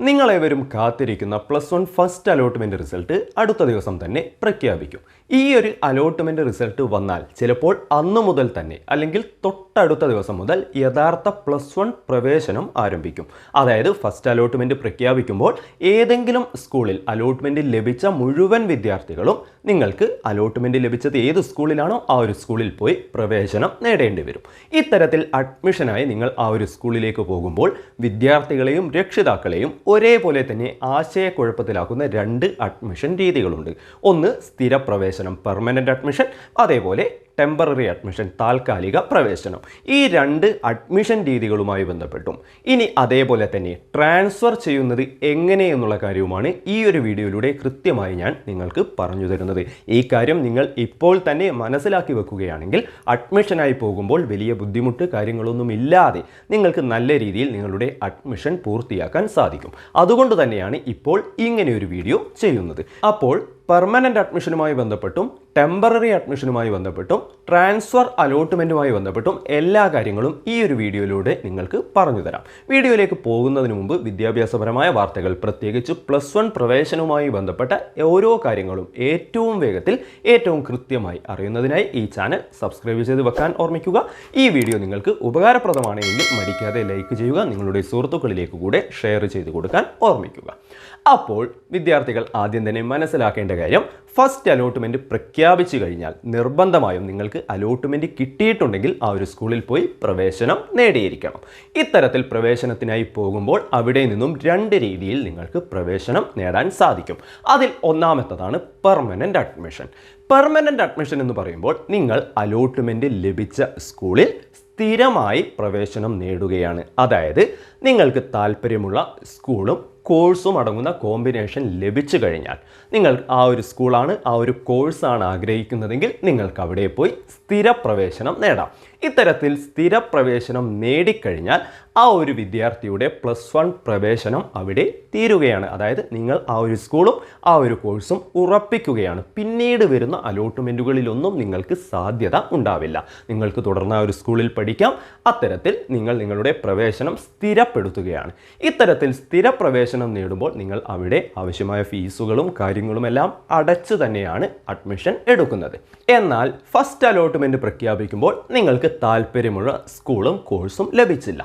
നിങ്ങളേവരും കാത്തിരിക്കുന്ന plus one first allotment result അടുത്ത ദിവസം തന്നെ പ്രഖ്യാപിക്കും. ഈ ഒരു അലോട്ട്മെന്റ് റിസൾട്ട് വന്നാൽ ചിലപ്പോൾ അന്നു മുതൽ തന്നെ അല്ലെങ്കിൽ തൊട്ടടുത്ത ദിവസം മുതൽ യഥാർത്ഥ പ്ലസ് വൺ പ്രവേശനം ആരംഭിക്കും. അതായത് ഫസ്റ്റ് അലോട്ട്മെന്റ് പ്രഖ്യാപിക്കുമ്പോൾ ഏതെങ്കിലും സ്കൂളിൽ അലോട്ട്മെന്റ് ലഭിച്ച മുഴുവൻ വിദ്യാർത്ഥികളും നിങ്ങൾക്ക് അലോട്ട്മെന്റ് ലഭിച്ചത് ഏത് സ്കൂളിലാണോ ആ ഒരു സ്കൂളിൽ പോയി പ്രവേശനം നേടേണ്ടി വരും. ഇത്തരത്തിൽ അഡ്മിഷനായി നിങ്ങൾ ആ ഒരു സ്കൂളിലേക്ക് പോകുമ്പോൾ വിദ്യാർത്ഥികളെയും രക്ഷിതാക്കളെയും ഒരേപോലെ തന്നെ ആശയക്കുഴപ്പത്തിലാക്കുന്ന രണ്ട് അഡ്മിഷൻ രീതികളുണ്ട്. ഒന്ന് സ്ഥിരപ്രവേശനം പെർമനന്റ് അഡ്മിഷൻ അതേപോലെ ടെമ്പററി അഡ്മിഷൻ താൽക്കാലിക പ്രവേശനം. ഈ രണ്ട് അഡ്മിഷൻ രീതികളുമായി ബന്ധപ്പെട്ടും. ഇനി അതേപോലെ തന്നെ ട്രാൻസ്ഫർ ചെയ്യുന്നത് എങ്ങനെയെന്നുള്ള കാര്യവുമാണ് ഈ ഒരു വീഡിയോയിലൂടെ കൃത്യമായി ഞാൻ നിങ്ങൾക്ക് പറഞ്ഞു തരുന്നത്. ഈ കാര്യം നിങ്ങൾ ഇപ്പോൾ തന്നെ മനസ്സിലാക്കി വെക്കുകയാണെങ്കിൽ അഡ്മിഷനായി പോകുമ്പോൾ വലിയ ബുദ്ധിമുട്ട് കാര്യങ്ങളൊന്നും ഇല്ലാതെ നിങ്ങൾക്ക് നല്ല രീതിയിൽ നിങ്ങളുടെ അഡ്മിഷൻ പൂർത്തിയാക്കാൻ സാധിക്കും. അതുകൊണ്ട് തന്നെയാണ് ഇപ്പോൾ ഇങ്ങനെ ഒരു വീഡിയോ ചെയ്യുന്നത്. അപ്പോൾ പെർമനന്റ് അഡ്മിഷനുമായി ബന്ധപ്പെട്ടും ടെമ്പററി അഡ്മിഷനുമായി ബന്ധപ്പെട്ടും ട്രാൻസ്ഫർ അലോട്ട്മെന്റുമായി ബന്ധപ്പെട്ടും എല്ലാ കാര്യങ്ങളും ഈ ഒരു വീഡിയോയിലൂടെ നിങ്ങൾക്ക് പറഞ്ഞു തരാം. വീഡിയോയിലേക്ക് പോകുന്നതിന് മുമ്പ് വിദ്യാഭ്യാസപരമായ വാർത്തകൾ പ്രത്യേകിച്ച് പ്ലസ് വൺ പ്രവേശനവുമായി ബന്ധപ്പെട്ട ഓരോ കാര്യങ്ങളും ഏറ്റവും വേഗത്തിൽ ഏറ്റവും കൃത്യമായി അറിയുന്നതിനായി ഈ ചാനൽ സബ്സ്ക്രൈബ് ചെയ്ത് വെക്കാൻ ഓർമ്മിക്കുക. ഈ വീഡിയോ നിങ്ങൾക്ക് ഉപകാരപ്രദമാണെങ്കിൽ മടിക്കാതെ ലൈക്ക് ചെയ്യുക നിങ്ങളുടെ സുഹൃത്തുക്കളിലേക്ക് കൂടെ ഷെയർ ചെയ്ത് കൊടുക്കാൻ ഓർമ്മിക്കുക. അപ്പോൾ വിദ്യാർത്ഥികൾ ആദ്യം തന്നെ മനസ്സിലാക്കേണ്ട കാര്യം ഫസ്റ്റ് അലോട്ട്മെന്റ് പ്രഖ്യാപിച്ചു കഴിഞ്ഞാൽ നിർബന്ധമായും നിങ്ങൾക്ക് അലോട്ട്മെന്റ് കിട്ടിയിട്ടുണ്ടെങ്കിൽ ആ ഒരു സ്കൂളിൽ പോയി പ്രവേശനം നേടിയിരിക്കണം. ഇത്തരത്തിൽ പ്രവേശനത്തിനായി പോകുമ്പോൾ അവിടെ നിന്നും രണ്ട് രീതിയിൽ നിങ്ങൾക്ക് പ്രവേശനം നേടാൻ സാധിക്കും. അതിൽ ഒന്നാമത്തതാണ് പെർമനന്റ് അഡ്മിഷൻ പെർമനന്റ് അഡ്മിഷൻ എന്ന് പറയുമ്പോൾ നിങ്ങൾ അലോട്ട്മെന്റ് ലഭിച്ച സ്കൂളിൽ സ്ഥിരമായി പ്രവേശനം നേടുകയാണ്. അതായത് നിങ്ങൾക്ക് താല്പര്യമുള്ള സ്കൂളും കോഴ്സും അടങ്ങുന്ന കോമ്പിനേഷൻ ലഭിച്ചു കഴിഞ്ഞാൽ നിങ്ങൾ ആ ഒരു സ്കൂളാണ് ആ ഒരു കോഴ്സാണ് ആഗ്രഹിക്കുന്നതെങ്കിൽ നിങ്ങൾക്ക് അവിടെ പോയി സ്ഥിരപ്രവേശനം നേടാം. ഇത്തരത്തിൽ സ്ഥിരപ്രവേശനം നേടിക്കഴിഞ്ഞാൽ ആ ഒരു വിദ്യാർത്ഥിയുടെ പ്ലസ് വൺ പ്രവേശനം അവിടെ തീരുകയാണ്. അതായത് നിങ്ങൾ ആ ഒരു സ്കൂളും ആ ഒരു കോഴ്സും ഉറപ്പിക്കുകയാണ്. പിന്നീട് വരുന്ന അലോട്ട്മെന്റുകളിലൊന്നും നിങ്ങൾക്ക് സാധ്യത ഉണ്ടാവില്ല. നിങ്ങൾക്ക് തുടർന്ന് ആ ഒരു സ്കൂളിൽ പഠിക്കാം. അത്തരത്തിൽ നിങ്ങൾ നിങ്ങളുടെ പ്രവേശനം സ്ഥിരപ്പെടുത്തുകയാണ്. ഇത്തരത്തിൽ സ്ഥിര പ്രവേശനം നേടുമ്പോൾ നിങ്ങൾ അവിടെ ആവശ്യമായ ഫീസുകളും കാര്യങ്ങളുമെല്ലാം അടച്ചു തന്നെയാണ് അഡ്മിഷൻ എടുക്കുന്നത്. എന്നാൽ ഫസ്റ്റ് അലോട്ട്മെന്റ് പ്രഖ്യാപിക്കുമ്പോൾ നിങ്ങൾക്ക് താല്പര്യമുള്ള സ്കൂളും കോഴ്സും ലഭിച്ചില്ല.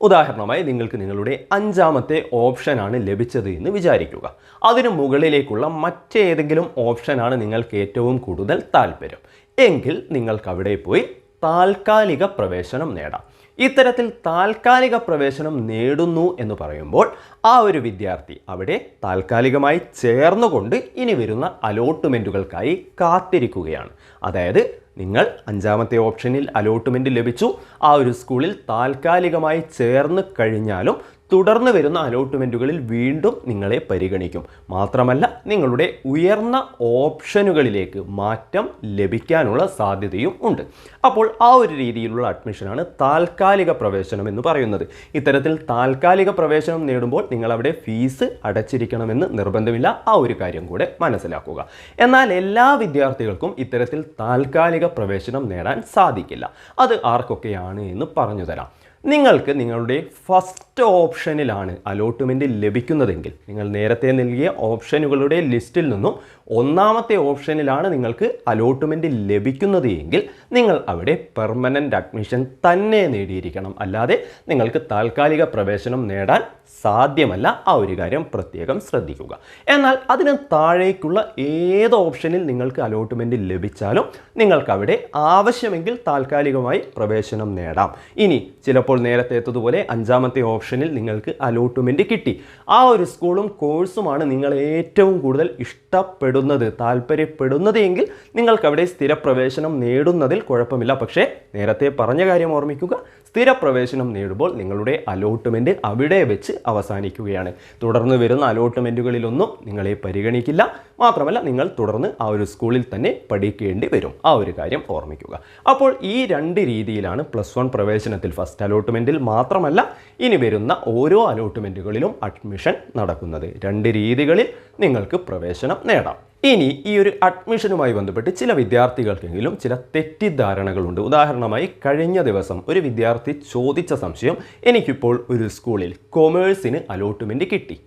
ഉദാഹരണമായി നിങ്ങൾക്ക് നിങ്ങളുടെ അഞ്ചാമത്തെ ഓപ്ഷനാണ് ലഭിച്ചത് എന്ന് വിചാരിക്കുക. അതിനു മുകളിലേക്കുള്ള മറ്റേതെങ്കിലും ഓപ്ഷനാണ് നിങ്ങൾക്ക് ഏറ്റവും കൂടുതൽ താല്പര്യം. എങ്കിൽ നിങ്ങൾക്ക് അവിടെ പോയി താൽക്കാലിക പ്രവേശനം നേടാം. ഇത്തരത്തിൽ താൽക്കാലിക പ്രവേശനം നേടുന്നു എന്ന് പറയുമ്പോൾ ആ ഒരു വിദ്യാർത്ഥി അവിടെ താൽക്കാലികമായി ചേർന്നുകൊണ്ട് ഇനി വരുന്ന അലോട്ട്മെന്റുകൾക്കായി കാത്തിരിക്കുകയാണ്. അതായത് നിങ്ങൾ അഞ്ചാമത്തെ ഓപ്ഷനിൽ അലോട്ട്മെന്റ് ലഭിച്ചു ആ ഒരു സ്കൂളിൽ താൽക്കാലികമായി ചേർന്ന് കഴിഞ്ഞാലും തുടർന്ന് വരുന്ന അലോട്ട്മെന്റുകളിൽ വീണ്ടും നിങ്ങളെ പരിഗണിക്കും. മാത്രമല്ല നിങ്ങളുടെ ഉയർന്ന ഓപ്ഷനുകളിലേക്ക് മാറ്റം ലഭിക്കാനുള്ള സാധ്യതയും ഉണ്ട്. അപ്പോൾ ആ ഒരു രീതിയിലുള്ള അഡ്മിഷനാണ് താൽക്കാലിക പ്രവേശനം എന്ന് പറയുന്നത്. ഇത്തരത്തിൽ താൽക്കാലിക പ്രവേശനം നേടുമ്പോൾ നിങ്ങൾ അവിടെ ഫീസ് അടച്ചിരിക്കണമെന്ന് നിർബന്ധമില്ല. ആ ഒരു കാര്യം കൂടെ മനസ്സിലാക്കുക. എന്നാൽ എല്ലാ വിദ്യാർത്ഥികൾക്കും ഇത്തരത്തിൽ താൽക്കാലിക പ്രവേശനം നേടാൻ സാധിക്കില്ല. അത് ആർക്കൊക്കെയാണ് എന്ന് പറഞ്ഞു തരാം നിങ്ങൾക്ക് നിങ്ങളുടെ ഫസ്റ്റ് ഓപ്ഷനിലാണ് അലോട്ട്മെന്റ് ലഭിക്കുന്നതെങ്കിൽ നിങ്ങൾ നേരത്തെ നൽകിയ ഓപ്ഷനുകളുടെ ലിസ്റ്റിൽ നിന്നും ഒന്നാമത്തെ ഓപ്ഷനിലാണ് നിങ്ങൾക്ക് അലോട്ട്മെന്റ് ലഭിക്കുന്നത് എങ്കിൽ നിങ്ങൾ അവിടെ പെർമനന്റ് അഡ്മിഷൻ തന്നെ നേടിയിരിക്കണം. അല്ലാതെ നിങ്ങൾക്ക് താൽക്കാലിക പ്രവേശനം നേടാൻ സാധ്യമല്ല. ആ ഒരു കാര്യം പ്രത്യേകം ശ്രദ്ധിക്കുക. എന്നാൽ അതിന് താഴേക്കുള്ള ഏത് ഓപ്ഷനിൽ നിങ്ങൾക്ക് അലോട്ട്മെന്റ് ലഭിച്ചാലും നിങ്ങൾക്കവിടെ ആവശ്യമെങ്കിൽ താൽക്കാലികമായി പ്രവേശനം നേടാം. ഇനി ചിലപ്പോൾ നേരത്തേത്തതുപോലെ അഞ്ചാമത്തെ ഓപ്ഷനിൽ നിങ്ങൾക്ക് അലോട്ട്മെന്റ് കിട്ടി. ആ ഒരു സ്കൂളും കോഴ്സുമാണ് നിങ്ങൾ ഏറ്റവും കൂടുതൽ ഇഷ്ടപ്പെടുന്നത് താല്പര്യപ്പെടുന്നത് എങ്കിൽ നിങ്ങൾക്കവിടെ സ്ഥിരപ്രവേശനം നേടുന്നതിൽ കുഴപ്പമില്ല. പക്ഷേ നേരത്തെ പറഞ്ഞ കാര്യം ഓർമ്മിക്കുക സ്ഥിരപ്രവേശനം നേടുമ്പോൾ നിങ്ങളുടെ അലോട്ട്മെന്റ് അവിടെ വെച്ച് അവസാനിക്കുകയാണ്. തുടർന്ന് വരുന്ന അലോട്ട്മെന്റുകളിലൊന്നും നിങ്ങളെ പരിഗണിക്കില്ല. മാത്രമല്ല നിങ്ങൾ തുടർന്ന് ആ ഒരു സ്കൂളിൽ തന്നെ പഠിക്കേണ്ടി വരും. ആ ഒരു കാര്യം ഓർമ്മിക്കുക. അപ്പോൾ ഈ രണ്ട് രീതിയിലാണ് പ്ലസ് വൺ പ്രവേശനത്തിൽ ഫസ്റ്റ് അലോട്ട്മെന്റിൽ മാത്രമല്ല ഇനി വരുന്ന ഓരോ അലോട്ട്മെന്റുകളിലും അഡ്മിഷൻ നടക്കുന്നത്. രണ്ട് രീതികളിൽ നിങ്ങൾക്ക് പ്രവേശനം നേടാം. ഇനി ഈ ഒരു അഡ്മിഷനുമായി ബന്ധപ്പെട്ട് ചില വിദ്യാർത്ഥികൾക്കെങ്കിലും ചില തെറ്റിദ്ധാരണകളുണ്ട്. ഉദാഹരണമായി കഴിഞ്ഞ ദിവസം ഒരു വിദ്യാർത്ഥി ചോദിച്ച സംശയം എനിക്കിപ്പോൾ ഒരു സ്കൂളിൽ കൊമേഴ്സിന് അലോട്ട്മെന്റ് കിട്ടി.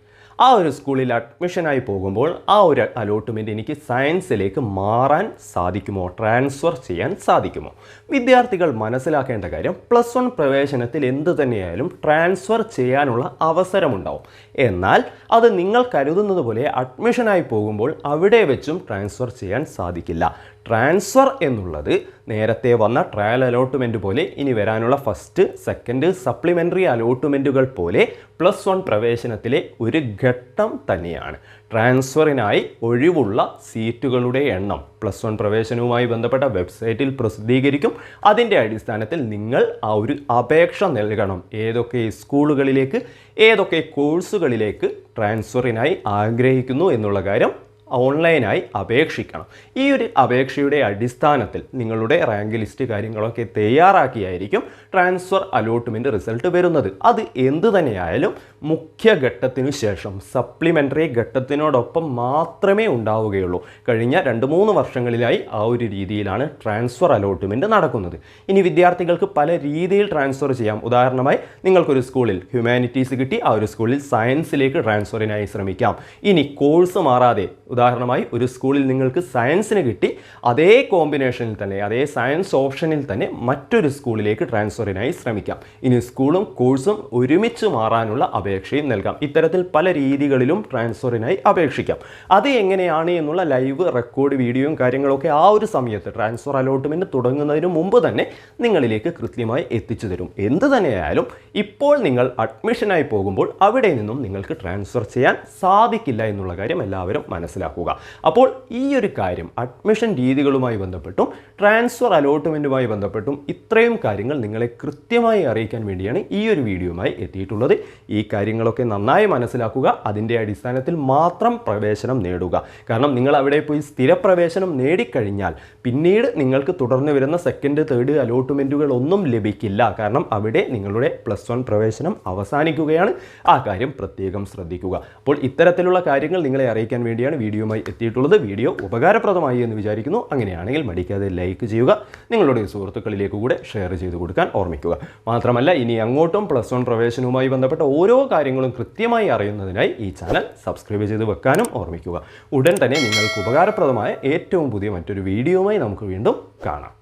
ആ ഒരു സ്കൂളിൽ അഡ്മിഷനായി പോകുമ്പോൾ ആ ഒരു അലോട്ട്മെന്റ് എനിക്ക് സയൻസിലേക്ക് മാറാൻ സാധിക്കുമോ? ട്രാൻസ്ഫർ ചെയ്യാൻ സാധിക്കുമോ? വിദ്യാർത്ഥികൾ മനസ്സിലാക്കേണ്ട കാര്യം പ്ലസ് വൺ പ്രവേശനത്തിൽ എന്ത് തന്നെയായാലും ട്രാൻസ്ഫർ ചെയ്യാനുള്ള അവസരമുണ്ടാവും. എന്നാൽ അത് നിങ്ങൾ കരുതുന്നത് പോലെ അഡ്മിഷനായി പോകുമ്പോൾ അവിടെ വെച്ചും ട്രാൻസ്ഫർ ചെയ്യാൻ സാധിക്കില്ല. ട്രാൻസ്ഫർ എന്നുള്ളത് നേരത്തെ വന്ന ട്രയൽ അലോട്ട്മെന്റ് പോലെ ഇനി വരാനുള്ള ഫസ്റ്റ് സെക്കൻഡ് സപ്ലിമെന്ററി അലോട്ട്മെന്റുകൾ പോലെ പ്ലസ് വൺ പ്രവേശനത്തിലെ ഒരു ഘട്ടം തന്നെയാണ്. ട്രാൻസ്ഫറിനായി ഒഴിവുള്ള സീറ്റുകളുടെ എണ്ണം പ്ലസ് വൺ പ്രവേശനവുമായി ബന്ധപ്പെട്ട വെബ്സൈറ്റിൽ പ്രസിദ്ധീകരിക്കും. അതിന്റെ അടിസ്ഥാനത്തിൽ നിങ്ങൾ ആ ഒരു അപേക്ഷ നൽകണം. ഏതൊക്കെ സ്കൂളുകളിലേക്ക് ഏതൊക്കെ കോഴ്സുകളിലേക്ക് ട്രാൻസ്ഫറിനായി ആഗ്രഹിക്കുന്നു എന്നുള്ള കാര്യം ഓൺലൈനായി അപേക്ഷിക്കണം. ഈ ഒരു അപേക്ഷയുടെ അടിസ്ഥാനത്തിൽ നിങ്ങളുടെ റാങ്ക് ലിസ്റ്റ് കാര്യങ്ങളൊക്കെ തയ്യാറാക്കിയായിരിക്കും ട്രാൻസ്ഫർ അലോട്ട്മെന്റ് റിസൾട്ട് വരുന്നത്. അത് എന്ത് തന്നെയായാലും മുഖ്യ ഘട്ടത്തിനു ശേഷം സപ്ലിമെന്ററി ഘട്ടത്തിനോടൊപ്പം മാത്രമേ ഉണ്ടാവുകയുള്ളൂ. കഴിഞ്ഞ രണ്ട് മൂന്ന് വർഷങ്ങളിലായി ആ ഒരു രീതിയിലാണ് ട്രാൻസ്ഫർ അലോട്ട്മെന്റ് നടക്കുന്നത്. ഇനി വിദ്യാർത്ഥികൾക്ക് പല രീതിയിൽ ട്രാൻസ്ഫർ ചെയ്യാം. ഉദാഹരണമായി നിങ്ങൾക്കൊരു സ്കൂളിൽ ഹ്യൂമാനിറ്റീസ് കിട്ടി ആ ഒരു സ്കൂളിൽ സയൻസിലേക്ക് ട്രാൻസ്ഫറിനായി ശ്രമിക്കാം. ഇനി കോഴ്സ് മാറാതെ ഉദാഹരണമായി ഒരു സ്കൂളിൽ നിങ്ങൾക്ക് സയൻസിന് കിട്ടി അതേ കോമ്പിനേഷനിൽ തന്നെ അതേ സയൻസ് ഓപ്ഷനിൽ തന്നെ മറ്റൊരു സ്കൂളിലേക്ക് ട്രാൻസ്ഫറിനായി ശ്രമിക്കാം. ഇനി സ്കൂളും കോഴ്സും ഒരുമിച്ച് മാറാനുള്ള അപേക്ഷയും നൽകാം. ഇത്തരത്തിൽ പല രീതികളിലും ട്രാൻസ്ഫറിനായി അപേക്ഷിക്കാം. അത് എങ്ങനെയാണ് എന്നുള്ള ലൈവ് റെക്കോർഡ് വീഡിയോയും കാര്യങ്ങളൊക്കെ ആ ഒരു സമയത്ത് ട്രാൻസ്ഫർ അലോട്ട്മെന്റ് തുടങ്ങുന്നതിന് മുമ്പ് തന്നെ നിങ്ങളിലേക്ക് കൃത്യമായി എത്തിച്ചു തരും. എന്ത് തന്നെയായാലും ഇപ്പോൾ നിങ്ങൾ അഡ്മിഷനായി പോകുമ്പോൾ അവിടെ നിന്നും നിങ്ങൾക്ക് ട്രാൻസ്ഫർ ചെയ്യാൻ സാധിക്കില്ല എന്നുള്ള കാര്യം എല്ലാവരും മനസ്സിലാക്കുക. അപ്പോൾ ഈ ഒരു കാര്യം അഡ്മിഷൻ രീതികളുമായി ബന്ധപ്പെട്ടും ട്രാൻസ്ഫർ അലോട്ട്മെന്റുമായി ബന്ധപ്പെട്ടും ഇത്രയും കാര്യങ്ങൾ നിങ്ങളെ കൃത്യമായി അറിയിക്കാൻ വേണ്ടിയാണ് ഈ ഒരു വീഡിയോയുമായി എത്തിയിട്ടുള്ളത്. ഈ കാര്യങ്ങളൊക്കെ നന്നായി മനസ്സിലാക്കുക അതിന്റെ അടിസ്ഥാനത്തിൽ മാത്രം പ്രവേശനം നേടുക. കാരണം നിങ്ങൾ അവിടെ പോയി സ്ഥിരപ്രവേശനം നേടിക്കഴിഞ്ഞാൽ പിന്നീട് നിങ്ങൾക്ക് തുടർന്ന് വരുന്ന സെക്കൻഡ് തേർഡ് അലോട്ട്മെന്റുകൾ ഒന്നും ലഭിക്കില്ല. കാരണം അവിടെ നിങ്ങളുടെ പ്ലസ് വൺ പ്രവേശനം അവസാനിക്കുകയാണ്. ആ കാര്യം പ്രത്യേകം ശ്രദ്ധിക്കുക. അപ്പോൾ ഇത്തരത്തിലുള്ള കാര്യങ്ങൾ നിങ്ങളെ അറിയിക്കാൻ വേണ്ടിയാണ് വീഡിയോയുമായി എത്തിയിട്ടുള്ളത് വീഡിയോ ഉപകാരപ്രദമായി എന്ന് വിചാരിക്കുന്നു. അങ്ങനെയാണെങ്കിൽ മടിക്കാതെ ലൈക്ക് ചെയ്യുക. നിങ്ങളുടെ സുഹൃത്തുക്കളിലേക്ക് കൂടെ ഷെയർ ചെയ്ത് കൊടുക്കാൻ ഓർമ്മിക്കുക. മാത്രമല്ല ഇനി അങ്ങോട്ടും പ്ലസ് വൺ പ്രവേശനവുമായി ബന്ധപ്പെട്ട ഓരോ കാര്യങ്ങളും കൃത്യമായി അറിയുന്നതിനായി ഈ ചാനൽ സബ്സ്ക്രൈബ് ചെയ്ത് വെക്കാനും ഓർമ്മിക്കുക. ഉടൻ തന്നെ നിങ്ങൾക്ക് ഉപകാരപ്രദമായ ഏറ്റവും പുതിയ മറ്റൊരു വീഡിയോയുമായി നമുക്ക് വീണ്ടും കാണാം.